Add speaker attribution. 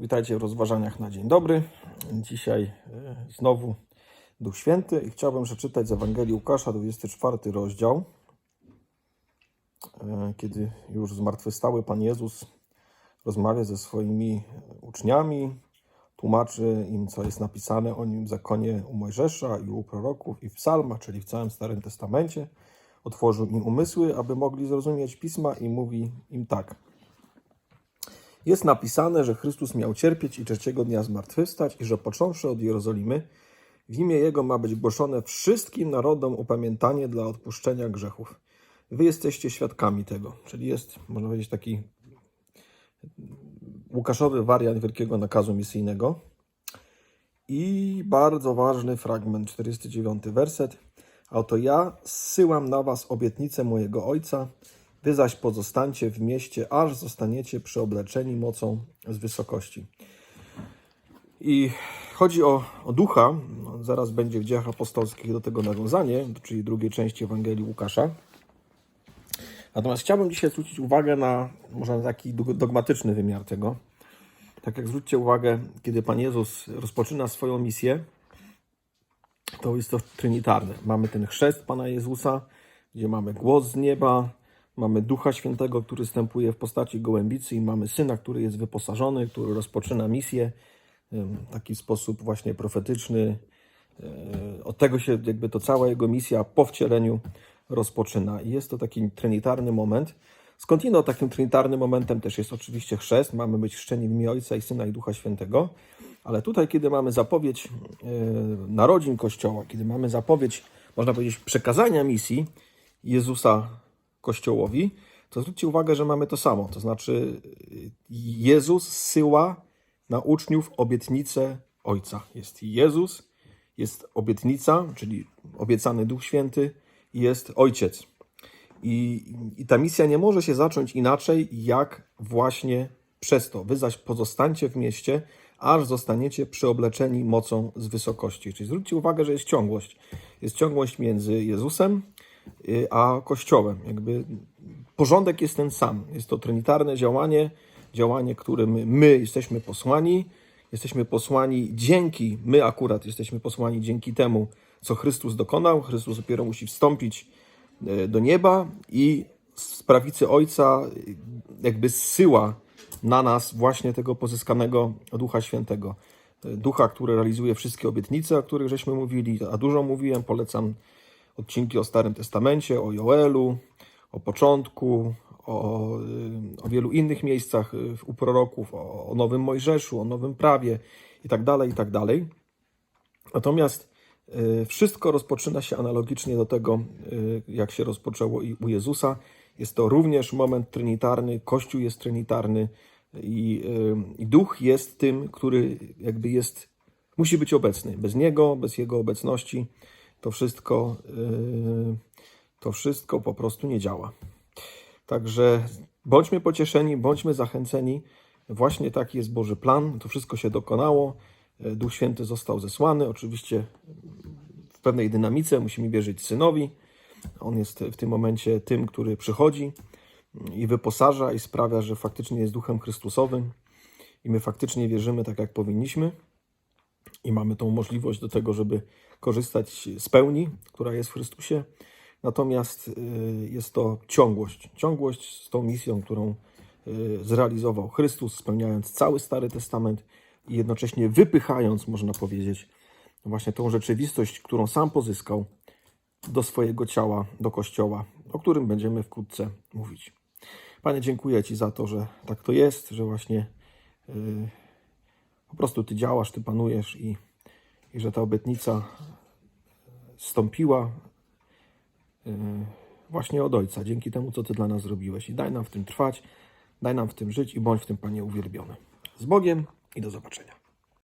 Speaker 1: Witajcie w rozważaniach na dzień dobry. Dzisiaj e, znowu Duch Święty i chciałbym przeczytać z Ewangelii Łukasza, 24 rozdział, E, kiedy już zmartwychwstały Pan Jezus rozmawia ze swoimi uczniami, tłumaczy im, co jest napisane o nim w zakonie u Mojżesza i u proroków i w psalmach, czyli w całym Starym Testamencie. Otworzył im umysły, aby mogli zrozumieć Pisma i mówi im tak. Jest napisane, że Chrystus miał cierpieć i trzeciego dnia zmartwychwstać i że począwszy od Jerozolimy, w imię Jego ma być głoszone wszystkim narodom upamiętanie dla odpuszczenia grzechów. Wy jesteście świadkami tego, czyli jest, można powiedzieć, taki Łukaszowy wariant wielkiego nakazu misyjnego. I bardzo ważny fragment, 49 werset. A oto ja zsyłam na was obietnicę mojego Ojca, wy zaś pozostańcie w mieście, aż zostaniecie przyobleczeni mocą z wysokości. I chodzi o, o ducha, no, zaraz będzie w dziejach apostolskich do tego nawiązanie, czyli drugiej części Ewangelii Łukasza. Natomiast chciałbym dzisiaj zwrócić uwagę na może na taki dog- dogmatyczny wymiar tego. Tak jak zwróćcie uwagę, kiedy Pan Jezus rozpoczyna swoją misję, to jest to trinitarne. Mamy ten chrzest Pana Jezusa, gdzie mamy głos z nieba, mamy Ducha Świętego, który wstępuje w postaci gołębicy i mamy Syna, który jest wyposażony, który rozpoczyna misję w taki sposób właśnie profetyczny. E, Od tego się jakby to cała jego misja po wcieleniu rozpoczyna. I jest to taki trinitarny moment. Skądinąd takim trinitarnym momentem też jest oczywiście chrzest. Mamy być chrzczeni w imię Ojca i Syna i Ducha Świętego. Ale tutaj, kiedy mamy zapowiedź e, narodzin Kościoła, kiedy mamy zapowiedź, można powiedzieć, przekazania misji Jezusa Kościołowi, to zwróćcie uwagę, że mamy to samo. To znaczy, Jezus zsyła na uczniów obietnicę Ojca. Jest Jezus, jest obietnica, czyli obiecany Duch Święty, jest Ojciec. I, I ta misja nie może się zacząć inaczej, jak właśnie przez to. Wy zaś pozostańcie w mieście, aż zostaniecie przyobleczeni mocą z wysokości. Czyli zwróćcie uwagę, że jest ciągłość. Jest ciągłość między Jezusem a Kościołem. Jakby porządek jest ten sam. Jest to trinitarne działanie, działanie, którym my jesteśmy posłani. Jesteśmy posłani dzięki, my akurat jesteśmy posłani dzięki temu, co Chrystus dokonał. Chrystus dopiero musi wstąpić e, do nieba i z prawicy Ojca e, jakby zsyła na nas właśnie tego pozyskanego Ducha Świętego. E, Ducha, który realizuje wszystkie obietnice, o których żeśmy mówili, a dużo mówiłem, polecam odcinki o Starym Testamencie, o Joelu, o początku, o, y, o wielu innych miejscach y, u proroków, o, o Nowym Mojżeszu, o Nowym Prawie i tak dalej, i tak. Natomiast y, wszystko rozpoczyna się analogicznie do tego, jak się rozpoczęło u Jezusa. Jest to również moment trinitarny, Kościół jest trinitarny i, i Duch jest tym, który jakby jest, musi być obecny. Bez Niego, bez Jego obecności to wszystko, y, to wszystko po prostu nie działa. Także bądźmy pocieszeni, bądźmy zachęceni. Właśnie taki jest Boży plan. To wszystko się dokonało. Duch Święty został zesłany. Oczywiście w pewnej dynamice musimy wierzyć synowi. On jest w tym momencie tym, który przychodzi i wyposaża i sprawia, że faktycznie jest duchem Chrystusowym i my faktycznie wierzymy tak, jak powinniśmy i mamy tą możliwość do tego, żeby korzystać z pełni, która jest w Chrystusie. Natomiast y, jest to ciągłość. Ciągłość z tą misją, którą y, zrealizował Chrystus, spełniając cały Stary Testament i jednocześnie wypychając, można powiedzieć, właśnie tą rzeczywistość, którą sam pozyskał do swojego ciała, do Kościoła, o którym będziemy wkrótce mówić. Panie, dziękuję Ci za to, że tak to jest, że właśnie y, po prostu Ty działasz, Ty panujesz i, i że ta obietnica stąpiła y, właśnie od Ojca, dzięki temu, co Ty dla nas zrobiłeś. I daj nam w tym trwać, daj nam w tym żyć i bądź w tym, Panie, uwielbiony. Z Bogiem i do zobaczenia.